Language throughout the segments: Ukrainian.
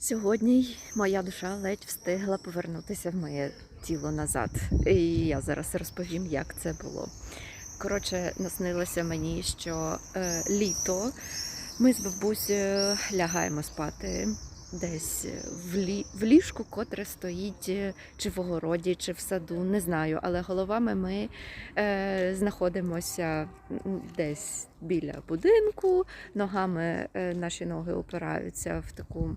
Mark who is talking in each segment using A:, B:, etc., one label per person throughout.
A: Сьогодні моя душа ледь встигла повернутися в моє тіло назад. І я зараз розповім, як це було. Коротше, наснилося мені, що е, літо ми з бабусею лягаємо спати десь в, лі... в ліжку, котре стоїть е, чи в огороді, чи в саду, не знаю. Але головами ми е, знаходимося десь біля будинку, ногами е, наші ноги опираються в таку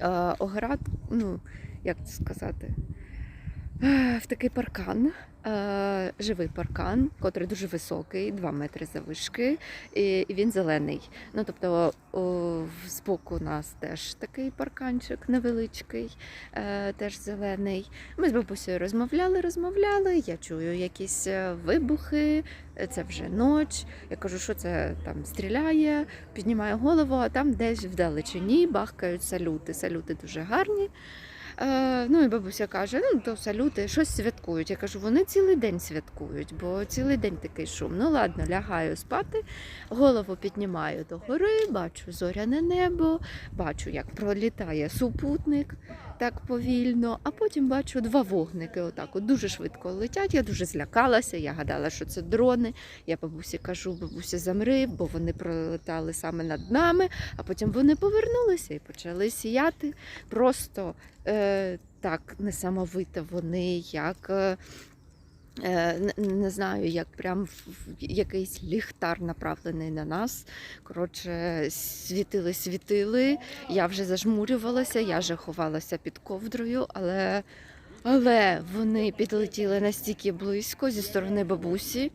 A: е, оград, ну, як це сказати, Е, в такий паркан, е, живий паркан, котрий дуже високий, 2 метри завишки, і, він зелений. Ну, тобто збоку у нас теж такий парканчик невеличкий, е, теж зелений. Ми з бабусею розмовляли, розмовляли. Я чую якісь е, вибухи, е, це вже ніч. Я кажу, що це там стріляє, піднімаю голову, а там десь вдалечині бахкають салюти. Салюти дуже гарні. Е, ну і бабуся каже: ну то салюти, щось святкують. Я кажу, вони цілий день святкують, бо цілий день такий шум. Ну ладно, лягаю спати, голову піднімаю догори, бачу зоряне небо, бачу, як пролітає супутник так повільно, а потім бачу два вогники. Отак от дуже швидко летять. Я дуже злякалася. Я гадала, що це дрони. Я бабусі кажу, бабуся, замри, бо вони пролетали саме над нами, а потім вони повернулися і почали сіяти. Просто е, так несамовито вони, як. е, Не, не знаю, як прям якийсь ліхтар направлений на нас. Коротше, світили, світили. Я вже зажмурювалася, я вже ховалася під ковдрою, але, але вони підлетіли настільки близько зі сторони бабусі,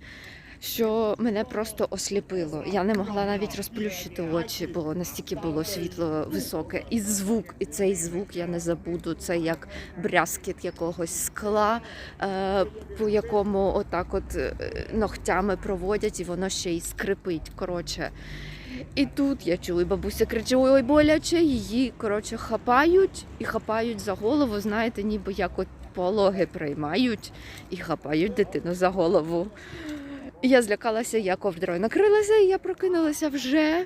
A: що мене просто осліпило. Я не могла навіть розплющити очі, бо настільки було світло високе. І звук, і цей звук я не забуду. Це як брязкіт якогось скла, е, по якому отак от е, ногтями проводять, і воно ще й скрипить. Коротше. І тут я чую, бабуся кричить, ой, боляче, її коротше хапають і хапають за голову, знаєте, ніби як от пологи приймають і хапають дитину за голову. Я злякалася, я ковдрою накрилася, і я прокинулася вже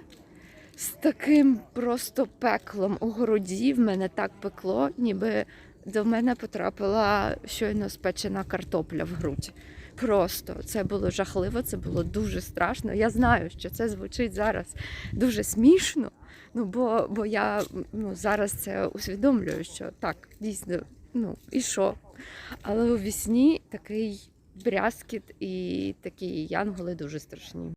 A: з таким просто пеклом у груді. В мене так пекло, ніби до мене потрапила щойно спечена картопля в грудь. Просто це було жахливо, це було дуже страшно. Я знаю, що це звучить зараз дуже смішно. Ну бо, бо я ну, зараз це усвідомлюю, що так, дійсно, ну і що? Але у вісні такий брязкіт і такі янголи дуже страшні.